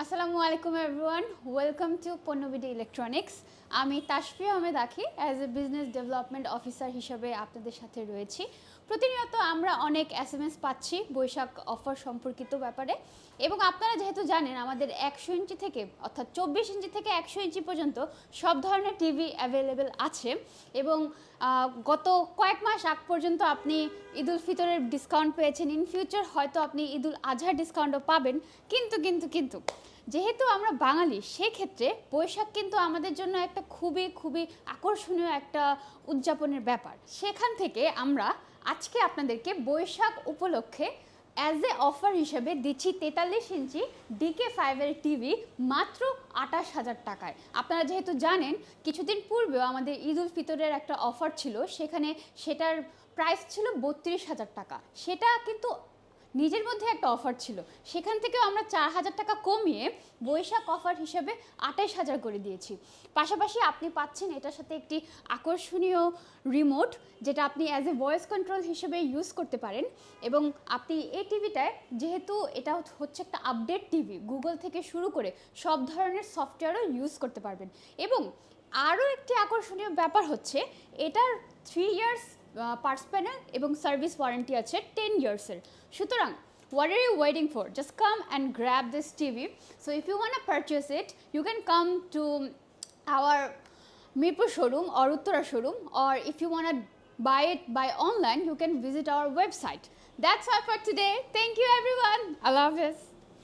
আসসালামু আলাইকুম everyone welcome to PonnoBD electronics আমি Tasfi Ahmed Akhi as a business development officer হিসেবে আপনাদের সাথে রয়েছি। প্রতিনিয়ত আমরা অনেক এস এম এস পাচ্ছি বৈশাখ অফার সম্পর্কিত ব্যাপারে। এবং আপনারা যেহেতু জানেন, আমাদের একশো ইঞ্চি থেকে, অর্থাৎ চব্বিশ ইঞ্চি থেকে একশো ইঞ্চি পর্যন্ত সব ধরনের টিভি অ্যাভেলেবেল আছে। এবং গত কয়েক মাস আগ পর্যন্ত আপনি ঈদুল ফিতরের ডিসকাউন্ট পেয়েছেন। ইন ফিউচার হয়তো আপনি ঈদুল আজহার ডিসকাউন্টও পাবেন। কিন্তু কিন্তু কিন্তু যেহেতু আমরা বাঙালি, সেক্ষেত্রে বৈশাখ কিন্তু আমাদের জন্য একটা খুবই খুবই আকর্ষণীয় একটা উদযাপনের ব্যাপার। সেখান থেকে আমরা আজকে আপনাদেরকে বৈশাখ উপলক্ষে অ্যাজ এ অফার হিসেবে দিচ্ছি তেতাল্লিশ ইঞ্চি ডিকে ফাইভের টিভি মাত্র আঠাশ হাজার টাকায়। আপনারা যেহেতু জানেন, কিছুদিন পূর্বেও আমাদের ঈদ উল ফিতরের একটা অফার ছিল, সেখানে সেটার প্রাইস ছিল বত্রিশ হাজার টাকা। সেটা কিন্তু নিজের মধ্যে একটা অফার ছিল। সেখান থেকেও আমরা চার হাজার টাকা কমিয়ে বৈশাখ অফার হিসেবে আঠাশ হাজার করে দিয়েছি। পাশাপাশি আপনি পাচ্ছেন এটার সাথে একটি আকর্ষণীয় রিমোট যেটা আপনি অ্যাজ এ ভয়েস কন্ট্রোল হিসেবে ইউজ করতে পারেন। এবং আপনি এই টিভিটায় যেহেতু এটা হচ্ছে একটা আপডেট টিভি গুগল থেকে শুরু করে সব ধরনের সফটওয়্যারও ইউজ করতে পারবেন। এবং আরও একটি আকর্ষণীয় ব্যাপার হচ্ছে, এটার থ্রি ইয়ার্স পার্টস প্যানেল এবং সার্ভিস ওয়ারেন্টি আছে টেন ইয়ার্সের সুতরাং what are you waiting for just come and grab this TV so if you want purchase it you can come to our Mirpur showroom or Uttara showroom or if you want buy it by online you can visit our website that's all for today thank you everyone I